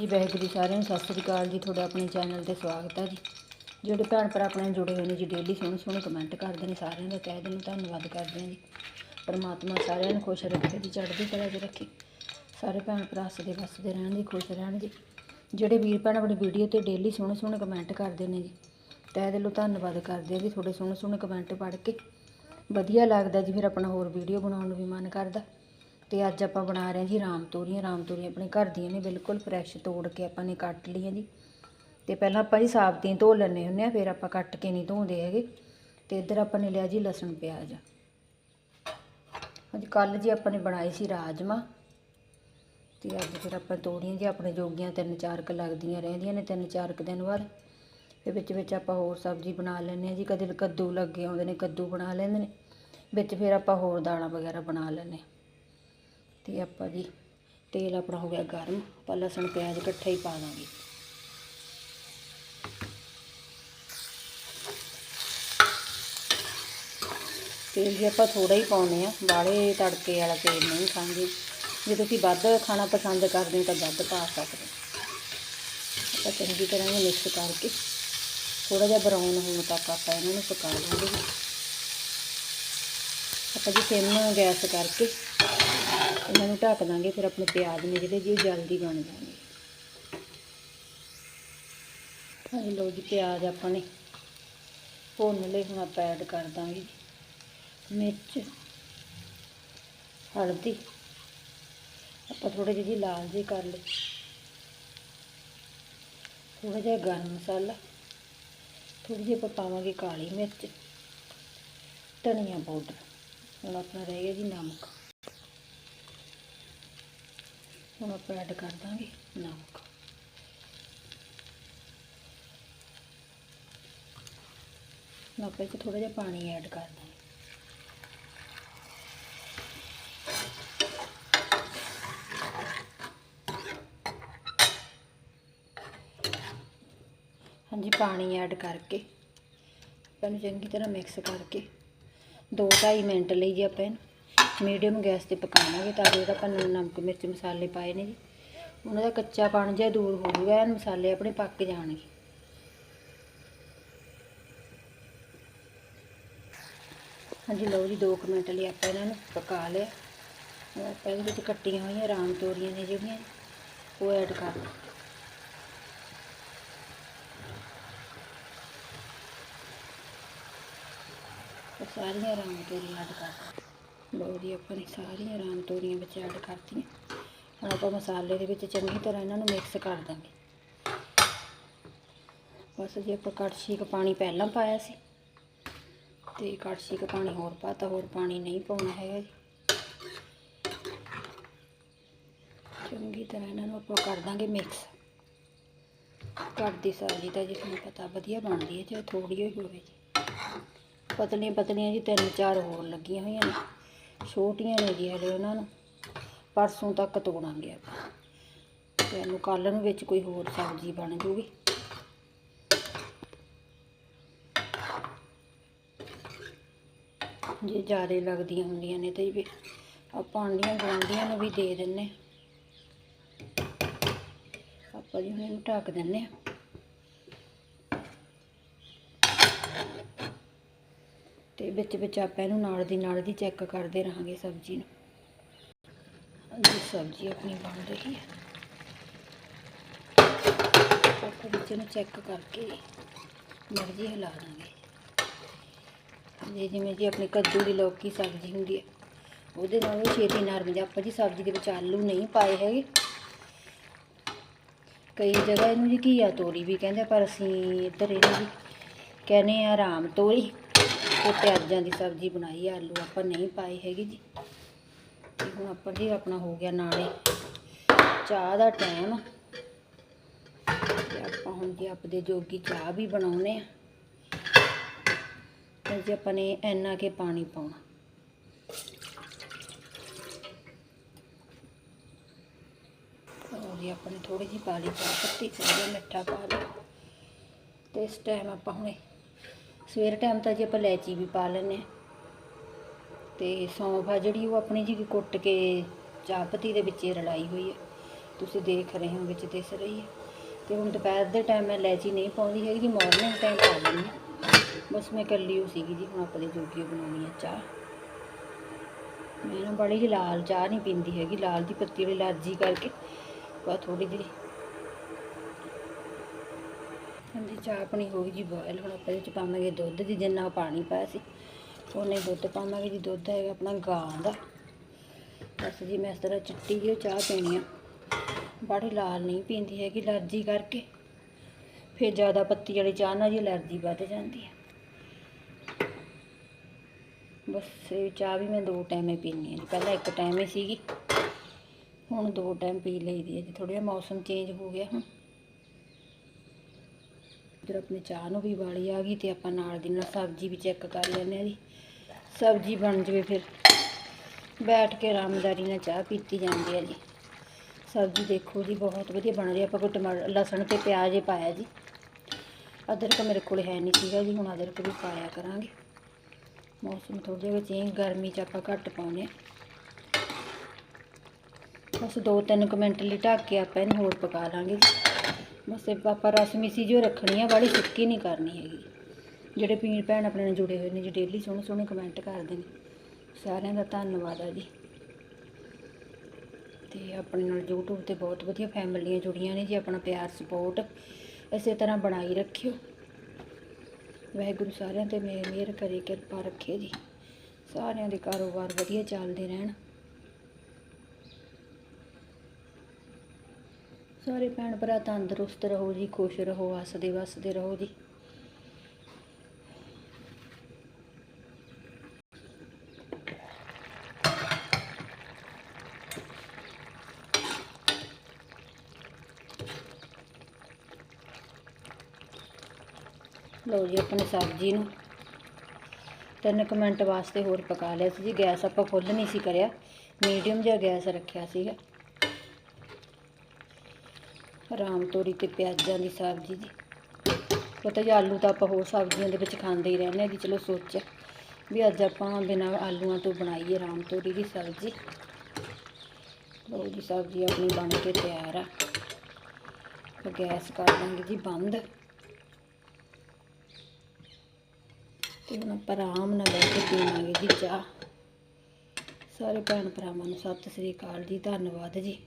ਜੀ, ਵਾਹਿਗੁਰੂ ਜੀ ਸਾਰਿਆਂ ਨੂੰ ਸਤਿ ਸ੍ਰੀ ਅਕਾਲ ਜੀ, ਤੁਹਾਡਾ ਆਪਣੇ ਚੈਨਲ ਤੇ ਸਵਾਗਤ ਹੈ ਜੀ। ਜਿਹੜੇ ਭੈਣ ਭਰਾ ਆਪਣੇ ਨਾਲ ਜੁੜੇ ਹੋਏ ਨੇ ਜੀ ਡੇਲੀ ਸੋਹਣੇ ਸੋਹਣੇ ਕਮੈਂਟ ਕਰਦੇ ਨੇ, ਸਾਰਿਆਂ ਦਾ ਤਹਿ ਦਿਲੋਂ ਧੰਨਵਾਦ ਕਰਦੇ ਹਾਂ ਜੀ। ਪਰਮਾਤਮਾ ਸਾਰਿਆਂ ਨੂੰ ਖੁਸ਼ ਰੱਖੇ ਜੀ, ਚੜ੍ਹਦੀ ਕਲਾ 'ਚ ਰੱਖੇ। ਸਾਰੇ ਭੈਣ ਭਰਾ ਹੱਸਦੇ ਵਸਦੇ ਰਹਿਣ ਜੀ, ਖੁਸ਼ ਰਹਿਣ ਜੀ। ਜਿਹੜੇ ਵੀਰ ਭੈਣ ਆਪਣੀ ਵੀਡੀਓ ਤੇ ਡੇਲੀ ਸੋਹਣੇ ਸੋਹਣੇ ਕਮੈਂਟ ਕਰਦੇ ਨੇ ਜੀ, ਤਹਿ ਦਿਲੋਂ ਧੰਨਵਾਦ ਕਰਦੇ ਹਾਂ ਜੀ, ਤੁਹਾਡੇ ਸੋਹਣੇ ਸੋਹਣੇ ਕਮੈਂਟ ਪੜ੍ਹ ਕੇ। ਵਧੀਆ ਲੱਗਦਾ ਜੀ, ਫਿਰ ਆਪਣਾ ਹੋਰ ਵੀਡੀਓ ਬਣਾਉਣ ਨੂੰ ਵੀ ਮਨ ਕਰਦਾ। ਤੇ ਅੱਜ ਆਪਾਂ ਬਣਾ ਰਹੇ ਹਾਂ ਜੀ ਰਾਮ ਤੋਰੀਆਂ। ਰਾਮ ਤੋਰੀਆਂ ਆਪਣੇ ਘਰ ਦੀਆਂ ਨੇ, ਬਿਲਕੁਲ ਫਰੈਸ਼ ਤੋੜ ਕੇ ਆਪਾਂ ਨੇ ਕੱਟ ਲਈਆਂ ਜੀ। ਤੇ ਪਹਿਲਾਂ ਆਪਾਂ ਜੀ ਸਾਬਤੀਆਂ ਧੋ ਲੈਣੇ ਹੁੰਦੇ ਆ ਫਿਰ ਆਪਾਂ ਕੱਟ ਕੇ ਨਹੀਂ ਧੋਂਦੇ ਹੈਗੇ। ਤੇ ਇੱਧਰ ਆਪਾਂ ਨੇ ਲਿਆ ਜੀ ਲਸਣ ਪਿਆਜ਼। ਅੱਜ ਕੱਲ ਜੀ ਆਪਾਂ ਨੇ ਬਣਾਏ ਸੀ ਰਾਜਮਾ। ਤੇ ਅੱਜ ਫਿਰ ਆਪਾਂ ਤੋੜੀਆਂ ਜੀ, ਆਪਣੇ ਜੋਗੀਆਂ ਤਿੰਨ ਚਾਰ ਕ ਲੱਗਦੀਆਂ ਰਹਿੰਦੀਆਂ ਨੇ, ਤਿੰਨ ਚਾਰ ਕ ਦਿਨ ਬਾਅਦ। ਫਿਰ ਵਿੱਚ ਵਿੱਚ ਆਪਾਂ ਹੋਰ ਸਬਜ਼ੀ ਬਣਾ ਲੈਂਦੇ ਆ ਜੀ, ਕਦੇ ਕੱਦੂ ਲੱਗੇ ਆਉਂਦੇ ਨੇ, ਕੱਦੂ ਬਣਾ ਲੈਂਦੇ ਨੇ। ਵਿੱਚ ਫਿਰ ਆਪਾਂ ਹੋਰ ਦਾਲਾਂ ਵਗੈਰਾ ਬਣਾ ਲੈਂਦੇ ਹਾਂ। ਤੇ ਆਪਾਂ ਜੀ ਤੇਲ ਆਪਣਾ ਹੋ ਗਿਆ ਗਰਮ, ਆਪਾਂ ਲਸਣ, ਪਿਆਜ਼ ਇਕੱਠਾ ਹੀ ਪਾ ਦਾਂਗੇ। ਤੇਲ ਜੀ ਆਪਾਂ ਥੋੜਾ ਹੀ ਪਾਉਨੇ ਆ ਬਾਹਲੇ ਤੜਕੇ ਵਾਲਾ ਤੇਲ ਨਹੀਂ ਖਾਂਗੇ ਜੇ ਤੁਸੀਂ ਵੱਧ ਖਾਣਾ ਪਸੰਦ ਕਰਦੇ ਹੋ ਤਾਂ ਵੱਧ ਪਾ ਸਕਦੇ ਹੋ। ਆਪਾਂ ਚੰਗੀ ਤਰ੍ਹਾਂ ਇਹ ਮਿਕਸ ਕਰਕੇ ਥੋੜਾ ਜਿਹਾ ਬਰਾਊਨ ਹੋਣ ਤੱਕ ਆਪਾਂ ਇਹਨਾਂ ਨੂੰ ਪਕਾ ਲਾਂਗੇ ਆਪਾਂ ਜੀ ਸਿਮ ਗੈਸ ਕਰਕੇ ਇਹਨਾਂ ਨੂੰ ਢੱਕ ਦਾਂਗੇ, ਫਿਰ ਆਪਣੇ ਪਿਆਜ਼ ਨੇ ਜਿਹੜੇ ਜੀ ਜਲਦੀ ਬਣ ਜਾਣਗੇ ਹਾਂਜੀ ਲਓ ਜੀ, ਪਿਆਜ਼ ਆਪਾਂ ਨੇ ਭੁੰਨ ਲਏ, ਹੁਣ ਆਪਾਂ ਐਡ ਕਰ ਦਾਂਗੇ ਮਿਰਚ, ਹਲਦੀ, ਆਪਾਂ ਥੋੜੇ ਜਿਹੇ ਜੀ ਲਾਲ ਜੀ ਕਰ ਲਏ। ਥੋੜਾ ਜਿਹਾ ਗਰਮ ਮਸਾਲਾ ਥੋੜੀ ਜਿਹੀ ਆਪਾਂ ਪਾਵਾਂਗੇ ਕਾਲੀ ਮਿਰਚ, ਧਨੀਆ ਪਾਊਡਰ। ਹੁਣ ਆਪਣਾ ਰਹਿ ਗਿਆ ਜੀ ਨਮਕ। ਹੁਣ ਆਪਾਂ ਐਡ ਕਰ ਦਾਂਗੇ ਨਮਕ। ਹੁਣ ਆਪਾਂ ਇਹ ਥੋੜਾ ਜਿਹਾ ਪਾਣੀ ਐਡ ਕਰ ਦਾਂਗੇ। ਹਾਂਜੀ, ਪਾਣੀ ਐਡ ਕਰਕੇ ਆਪਾਂ ਨੂੰ ਚੰਗੀ ਤਰ੍ਹਾਂ ਮਿਕਸ ਕਰਕੇ 2-2.5 ਮਿੰਟ ਲਈ ਜੀ ਆਪਾਂ ਇਹਨੂੰ ਮੀਡੀਅਮ ਗੈਸ ਤੇ ਪਕਾਵਾਂਗੇ ਤਾਂ ਕਿ ਜਿਹੜਾ ਆਪਾਂ ਨਮਕ ਮਿਰਚ ਮਸਾਲੇ ਪਾਏ ਨੇ ਜੀ। ਉਹਨਾਂ ਦਾ ਕੱਚਾ ਪਣ ਜਿਹਾ ਦੂਰ ਹੋ ਜੂਗਾ ਐਨ ਮਸਾਲੇ ਆਪਣੇ ਪੱਕ ਜਾਣਗੇ। ਹਾਂਜੀ ਲਓ ਜੀ 2 ਮਿੰਟ ਲਈ ਆਪਾਂ ਇਹਨਾਂ ਨੂੰ ਪਕਾ ਲਿਆ। ਆਪਾਂ ਇਹਦੇ ਵਿੱਚ ਕੱਟੀਆਂ ਹੋਈਆਂ ਰਾਮ ਤੋਰੀਆਂ ਨੇ ਜਿਹੜੀਆਂ, ਉਹ ਐਡ ਕਰ ਦਿਓ ਸਾਰੀਆਂ ਰਾਮ ਤੋਰੀਆਂ ਐਡ ਕਰ ਲਓ। ਜੀ, ਆਪਾਂ ਨੇ ਸਾਰੀਆਂ ਰਾਮ ਤੋਰੀਆਂ ਵਿੱਚ ਐਡ ਕਰਤੀਆਂ। ਹੁਣ ਆਪਾਂ ਮਸਾਲੇ ਦੇ ਵਿੱਚ ਚੰਗੀ ਤਰ੍ਹਾਂ ਇਹਨਾਂ ਨੂੰ ਮਿਕਸ ਕਰ ਦਾਂਗੇ। ਬਸ ਜੀ, ਆਪਾਂ ਕੜਛੀ ਕੁ ਪਾਣੀ ਪਹਿਲਾਂ ਪਾਇਆ ਸੀ। ਤੇ ਕੜਛੀ ਕੁ ਪਾਣੀ ਹੋਰ ਪਾਤਾ, ਹੋਰ ਪਾਣੀ ਨਹੀਂ ਪਾਉਣਾ ਹੈਗਾ ਜੀ। ਚੰਗੀ ਤਰ੍ਹਾਂ ਇਹਨਾਂ ਨੂੰ ਆਪਾਂ ਕਰ ਦਾਂਗੇ ਮਿਕਸ ਘਰ ਦੀ ਸਬਜ਼ੀ ਤਾਂ ਜੀ, ਤੁਹਾਨੂੰ ਪਤਾ ਵਧੀਆ ਬਣਦੀ ਹੈ ਚਾਹੇ ਥੋੜੀ ਹੋਈ ਹੋਵੇ ਜੀ। ਪਤਲੀਆਂ ਪਤਲੀਆਂ ਜੀ ਤਿੰਨ ਚਾਰ ਹੋਰ ਲੱਗੀਆਂ ਹੋਈਆਂ ਨੇ। ਛੋਟੀਆਂ ਨੇ ਜੀ ਹਲੇ ਉਹਨਾਂ ਨੂੰ। ਪਰਸੋਂ ਤੱਕ ਤੋੜਾਂਗੇ ਆਪਾਂ। ਤੇ ਇਹਨੂੰ ਕੱਲ ਨੂੰ ਵਿੱਚ ਕੋਈ ਹੋਰ ਸਬਜ਼ੀ ਬਣ ਜੂਗੀ। ਜੇ ਜ਼ਿਆਦਾ ਲੱਗਦੀਆਂ ਹੁੰਦੀਆਂ ਨੇ ਤੇ ਵੀ ਆਪਾਂ ਆਂਡੀਆਂ ਗੁਆਂਢੀਆਂ ਨੂੰ ਵੀ ਦੇ ਦਿੰਨੇ ਆਪਾਂ ਜੀ ਹੁਣ ਇਹਨੂੰ ਢੱਕ ਦਿੰਨੇ ਆ ਤੇ ਵਿੱਚ ਵਿੱਚ ਆਪਾਂ ਇਹਨੂੰ ਨਾਲ ਦੀ ਨਾਲ ਦੀ ਚੈੱਕ ਕਰਦੇ ਰਹਾਂਗੇ ਸਬਜ਼ੀ ਨੂੰ। ਹਾਂਜੀ, ਸਬਜ਼ੀ ਆਪਣੀ ਬਣ ਰਹੀ ਹੈ। ਆਪਾਂ ਵਿੱਚ ਨੂੰ ਚੈੱਕ ਕਰਕੇ ਮਰਜ਼ੀ ਹਿਲਾ ਦਾਂਗੇ। ਜੇ ਜਿਵੇਂ ਜੀ ਆਪਣੀ ਕੱਦੂ ਦੀ ਲੌਕੀ ਸਬਜ਼ੀ ਹੁੰਦੀ ਹੈ, ਉਹਦੇ ਨਾਲ ਉਹ ਛੇਤੀ ਨਰਮ ਜਿਹਾ ਆਪਾਂ ਜੀ ਸਬਜ਼ੀ ਦੇ ਵਿੱਚ ਆਲੂ ਨਹੀਂ ਪਾਏ ਹੈਗੇ। ਕਈ ਜਗ੍ਹਾ ਇਹਨੂੰ ਜੀ ਘੀਆ ਤੋਰੀ ਵੀ ਕਹਿੰਦੇ ਪਰ ਅਸੀਂ ਇੱਧਰ ਇਹਨੂੰ ਜੀ ਕਹਿੰਦੇ ਆ ਆਰਾਮ ਤੋਰੀ। ਤੇ ਪਿਆਜ਼ਾਂ ਦੀ ਸਬਜ਼ੀ ਬਣਾਈ ਆ, ਆਲੂ ਆਪਾਂ ਨਹੀਂ ਪਾਏ ਹੈਗੇ ਜੀ। ਤੇ ਹੁਣ ਆਪਾਂ ਜੀ ਆਪਣਾ ਹੋ ਗਿਆ ਨਾਲੇ। ਚਾਹ ਦਾ ਟਾਈਮ ਤੇ ਆਪਾਂ ਹੁਣ ਜੀ ਆਪਦੇ ਜੋਗੀ ਚਾਹ ਵੀ ਬਣਾਉਨੇ ਆ। ਤੇ ਜੀ ਆਪਾਂ ਨੇ ਇੰਨਾ ਕੇ ਪਾਣੀ ਪਾਉਣਾ। ਉਹ ਜੀ ਆਪਾਂ ਨੇ ਥੋੜੀ ਜਿਹੀ ਪਾ ਲਈ ਚਾਹ ਪੱਤੀ ਥੋੜਾ ਮਿੱਠਾ ਪਾ ਲਿਆ। ਤੇ ਇਸ ਟਾਈਮ ਆਪਾਂ ਹੁਣੇ ਸਵੇਰ ਟਾਈਮ ਤਾਂ ਜੀ ਆਪਾਂ ਇਲਾਇਚੀ ਵੀ ਪਾ ਲੈਂਦੇ ਹਾਂ। ਤੇ ਸੌਂਫ ਆ ਜਿਹੜੀ, ਉਹ ਆਪਣੀ ਜੀ ਕੁੱਟ ਕੇ ਚਾਹ ਪੱਤੀ ਦੇ ਵਿੱਚ ਰਲਾਈ ਹੋਈ ਹੈ। ਤੁਸੀਂ ਦੇਖ ਰਹੇ ਹੋ ਵਿੱਚ ਦਿਸ ਰਹੀ ਹੈ। ਤੇ ਹੁਣ ਦੁਪਹਿਰ ਦੇ ਟਾਈਮ ਮੈਂ ਇਲਾਇਚੀ ਨਹੀਂ ਪਾਉਂਦੀ ਹੈਗੀ, ਜੀ ਮਾਰਨਿੰਗ ਟਾਈਮ ਪਾ ਲੈਂਦੀ ਹਾਂ। ਬਸ ਮੈਂ ਇਕੱਲੀ ਹੋ ਸੀਗੀ ਜੀ, ਹੁਣ ਆਪਣੇ ਜੋਗੀ ਬਣਾਉਣੀ ਹੈ ਚਾਹ। ਮੈਂ ਨਾ ਬੜੀ ਜਿਹੀ ਲਾਲ ਚਾਹ ਨਹੀਂ ਪੀਂਦੀ ਹੈਗੀ, ਲਾਲ ਦੀ ਪੱਤੀ ਵਾਲੀ ਅਲਰਜੀ ਕਰਕੇ, ਬਸ ਥੋੜੀ ਜਿਹੀ ਹਾਂਜੀ ਚਾਹ ਆਪਣੀ ਹੋ ਗਈ ਜੀ ਬੋਇਲ ਹੁਣ ਆਪਾਂ ਇਹਦੇ ਚ ਪਾਵਾਂਗੇ ਦੁੱਧ ਦੀ ਜਿੰਨਾ ਪਾਣੀ ਪਾਇਆ ਸੀ। ਉਹਨੇ ਦੁੱਧ ਪਾਵਾਂਗੇ ਜੀ, ਦੁੱਧ ਹੈਗਾ ਆਪਣਾ ਗਾਂ ਦਾ। ਬਸ ਜੀ, ਮੈਂ ਇਸ ਤਰ੍ਹਾਂ ਚਿੱਟੀ ਜਿਹੀ ਚਾਹ ਪੀਣੀ ਆ। ਬੜੀ ਲਾਲ ਨਹੀਂ ਪੀਂਦੀ ਹੈਗੀ, ਅਲਰਜੀ ਕਰਕੇ। ਫਿਰ ਜ਼ਿਆਦਾ ਪੱਤੀ ਵਾਲੀ ਚਾਹ ਨਾਲ ਜੀ ਅਲਰਜੀ ਵੱਧ ਜਾਂਦੀ ਹੈ ਬਸ ਇਹ ਚਾਹ ਵੀ ਮੈਂ ਦੋ ਟਾਈਮ ਹੀ ਪੀਂਦੀ ਹਾਂ ਜੀ। ਪਹਿਲਾਂ ਇੱਕ ਟਾਈਮ ਹੀ ਸੀਗੀ। ਹੁਣ ਦੋ ਟਾਈਮ ਪੀ ਲਈਦੀ ਹੈ ਜੀ। ਥੋੜ੍ਹਾ ਜਿਹਾ ਮੌਸਮ ਚੇਂਜ ਹੋ ਗਿਆ ਹੁਣ। ਇੱਧਰ ਆਪਣੀ ਚਾਹ ਨੂੰ ਵੀ ਵਾਲੀ ਆ ਗਈ ਤੇ ਆਪਾਂ ਨਾਲ ਦੀ ਨਾਲ ਸਬਜ਼ੀ ਵੀ ਚੈੱਕ ਕਰ ਲੈਂਦੇ ਆ ਜੀ। ਸਬਜ਼ੀ ਬਣ ਜਵੇ ਫਿਰ। ਬੈਠ ਕੇ ਆਰਾਮਦਾਰੀ ਨਾਲ ਚਾਹ ਪੀਤੀ ਜਾਂਦੀ ਹੈ ਜੀ। ਸਬਜ਼ੀ ਦੇਖੋ ਜੀ, ਬਹੁਤ ਵਧੀਆ ਬਣ ਰਹੀ ਆਪਾਂ ਕੋਈ ਟਮਾਟਰ ਲਸਣ ਤੇ ਪਿਆਜ਼ ਹੀ ਪਾਇਆ ਜੀ। ਅਦਰਕ ਮੇਰੇ ਕੋਲ ਹੈ ਨਹੀਂ ਸੀਗਾ ਜੀ, ਹੁਣ ਅਦਰਕ ਵੀ ਪਾਇਆ ਕਰਾਂਗੇ। ਮੌਸਮ ਥੋੜ੍ਹਾ ਜਿਹਾ ਚੇਂਜ ਗਰਮੀ 'ਚ ਆਪਾਂ ਘੱਟ ਪਾਉਂਦੇ ਹਾਂ। ਬਸ ਦੋ ਤਿੰਨ ਕੁ ਮਿੰਟ ਲਈ ਢੱਕ ਕੇ ਆਪਾਂ ਇਹਨੂੰ ਹੋਰ ਪਕਾ ਲਾਂਗੇ ਜੀ। ਬਸ ਇਹ ਆਪਾਂ ਰਸ ਮਿਸੀ ਜੋ ਰੱਖਣੀ ਆ, ਵਾਲੀ ਸੁੱਕੀ ਨਹੀਂ ਕਰਨੀ ਹੈਗੀ। ਜਿਹੜੇ ਪੀਣ ਭੈਣ ਆਪਣੇ ਨਾਲ ਜੁੜੇ ਹੋਏ ਨੇ, ਜੀ ਡੇਲੀ ਸੋਹਣੇ ਸੋਹਣੇ ਕਮੈਂਟ ਕਰਦੇ ਨੇ ਸਾਰਿਆਂ ਦਾ ਧੰਨਵਾਦ ਆ ਜੀ। ਤੇ ਆਪਣੇ ਨਾਲ YouTube ਤੇ ਬਹੁਤ ਵਧੀਆ ਫੈਮਲੀਆਂ ਜੁੜੀਆਂ ਨੇ ਜੀ, ਆਪਣਾ ਪਿਆਰ ਸਪੋਰਟ ਇਸੇ ਤਰ੍ਹਾਂ ਬਣਾਈ ਰੱਖਿਓ। ਵਾਹਿਗੁਰੂ ਸਾਰਿਆਂ ਤੇ ਮੇ- ਮਿਹਰ ਕਰੇ, ਕਿਰਪਾ ਰੱਖੇ ਜੀ। ਸਾਰਿਆਂ ਦੇ ਕਾਰੋਬਾਰ ਵਧੀਆ ਚੱਲਦੇ ਰਹਿਣ। ਸਾਰੇ ਭੈਣ ਭਰਾ ਤੰਦਰੁਸਤ ਰਹੋ ਜੀ, ਖੁਸ਼ ਰਹੋ, ਹੱਸਦੇ ਵਸਦੇ ਰਹੋ ਜੀ। ਲਓ ਜੀ ਆਪਣੀ ਸਬਜ਼ੀ ਨੂੰ ਤਿੰਨ ਕੁ ਮਿੰਟ ਵਾਸਤੇ ਹੋਰ ਪਕਾ ਲਿਆ ਸੀ ਜੀ। ਗੈਸ ਆਪਾਂ ਫੁੱਲ ਨਹੀਂ ਸੀ ਕਰਿਆ। ਮੀਡੀਅਮ ਜਿਹਾ ਗੈਸ ਰੱਖਿਆ ਸੀਗਾ। ਰਾਮ ਤੋਰੀ ਤੇ ਪਿਆਜ਼ਾਂ ਦੀ ਸਬਜ਼ੀ ਜੀ। ਪਤਾ ਜੀ, ਆਲੂ ਤਾਂ ਆਪਾਂ ਹੋਰ ਸਬਜ਼ੀਆਂ ਦੇ ਵਿੱਚ ਖਾਂਦੇ ਹੀ ਰਹਿੰਦੇ ਹਾਂ ਜੀ, ਚਲੋ ਸੋਚਿਆ ਵੀ ਅੱਜ ਆਪਾਂ ਬਿਨਾਂ ਆਲੂਆਂ ਤੋਂ ਬਣਾਈਏ ਰਾਮ ਤੋਰੀ ਦੀ ਸਬਜ਼ੀ। ਲਓ ਜੀ, ਸਬਜ਼ੀ ਆਪਣੀ ਬਣ ਕੇ ਤਿਆਰ ਆ। ਗੈਸ ਕਰ ਦਾਂਗੇ ਜੀ ਬੰਦ। ਤੇ ਹੁਣ ਆਪਾਂ ਆਰਾਮ ਨਾਲ ਬੈਠ ਕੇ ਪੀਵਾਂਗੇ ਜੀ ਚਾਹ। ਸਾਰੇ ਭੈਣ ਭਰਾਵਾਂ ਨੂੰ ਸਤਿ ਸ੍ਰੀ ਅਕਾਲ ਜੀ, ਧੰਨਵਾਦ ਜੀ।